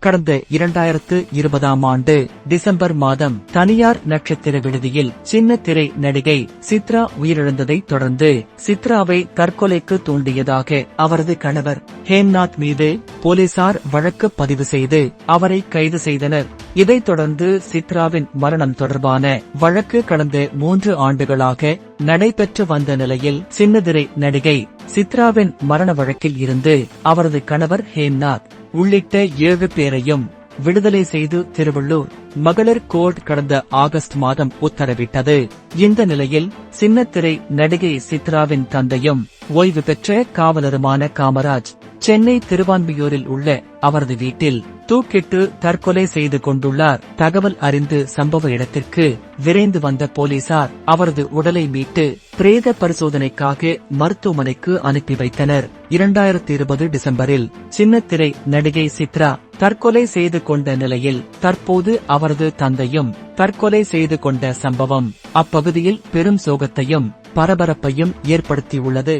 கடந்த இரண்டாயிரத்து இருபதாம் ஆண்டு டிசம்பர் மாதம் தனியார் நட்சத்திர விடுதியில் சின்ன திரை நடிகை சித்ரா உயிரிழந்ததைத் தொடர்ந்து சித்ராவை தற்கொலைக்கு தூண்டியதாக அவரது கணவர் ஹேம்நாத் மீது போலீசார் வழக்கு பதிவு செய்து அவரை கைது செய்தனர். இதைத் தொடர்ந்து சித்ராவின் மரணம் தொடர்பான வழக்கு கடந்த மூன்று ஆண்டுகளாக நடைபெற்று வந்த நிலையில் சின்னதிரை நடிகை சித்ராவின் மரண வழக்கில் இருந்து அவரது கணவர் ஹேம்நாத் உள்ளிட்ட ஏழு பேரையும் விடுதலை செய்து திருவள்ளூர் மகளிர் கோர்ட் கடந்த ஆகஸ்ட் மாதம் உத்தரவிட்டது. இந்த நிலையில் சின்னத்திரை நடிகை சித்ராவின் தந்தையும் ஓய்வு பெற்ற காவலருமான காமராஜ் சென்னை திருவான்மியூரில் உள்ள அவரது வீட்டில் தூக்கிட்டு தற்கொலை செய்து கொண்டுள்ளார். தகவல் அறிந்து சம்பவ இடத்திற்கு விரைந்து வந்த போலீசார் அவரது உடலை மீட்டு பிரேத பரிசோதனைக்காக மருத்துவமனைக்கு அனுப்பி வைத்தனர். இரண்டாயிரத்தி இருபது டிசம்பரில் சின்னத்திரை நடிகை சித்ரா தற்கொலை செய்து கொண்ட நிலையில் தற்போது அவரது தந்தையும் தற்கொலை செய்து கொண்ட சம்பவம் அப்பகுதியில் பெரும் சோகத்தையும் பரபரப்பையும் ஏற்படுத்தியுள்ளது.